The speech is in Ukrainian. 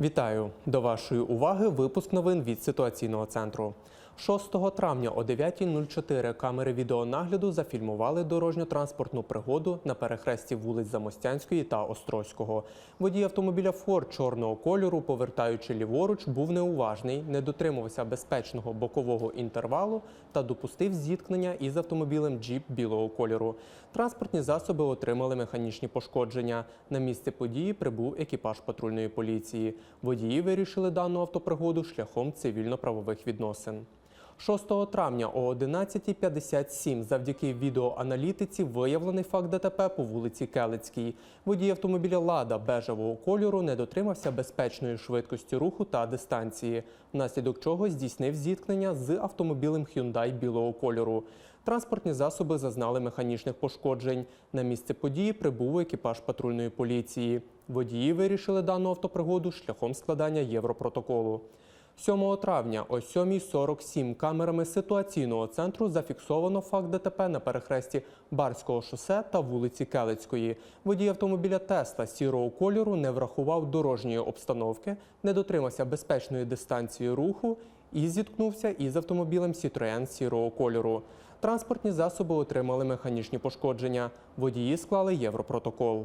Вітаю до вашої уваги. Випуск новин від ситуаційного центру. 6 травня о 9.04 камери відеонагляду зафільмували дорожньо-транспортну пригоду на перехресті вулиць Замостянської та Острозького. Водій автомобіля Форд чорного кольору, повертаючи ліворуч, був неуважний, не дотримувався безпечного бокового інтервалу та допустив зіткнення із автомобілем Джіп білого кольору. Транспортні засоби отримали механічні пошкодження. На місце події прибув екіпаж патрульної поліції. Водії вирішили дану автопригоду шляхом цивільно-правових відносин. 6 травня о 11.57 завдяки відеоаналітиці виявлений факт ДТП по вулиці Келицькій. Водій автомобіля «Лада» бежевого кольору не дотримався безпечної швидкості руху та дистанції, внаслідок чого здійснив зіткнення з автомобілем Hyundai білого кольору. Транспортні засоби зазнали механічних пошкоджень. На місце події прибув екіпаж патрульної поліції. Водії вирішили дану автопригоду шляхом складання європротоколу. 7 травня о 7.47 камерами ситуаційного центру зафіксовано факт ДТП на перехресті Барського шосе та вулиці Келицької. Водій автомобіля Тесла сірого кольору не врахував дорожньої обстановки, не дотримався безпечної дистанції руху і зіткнувся із автомобілем Citroën сірого кольору. Транспортні засоби отримали механічні пошкодження. Водії склали європротокол.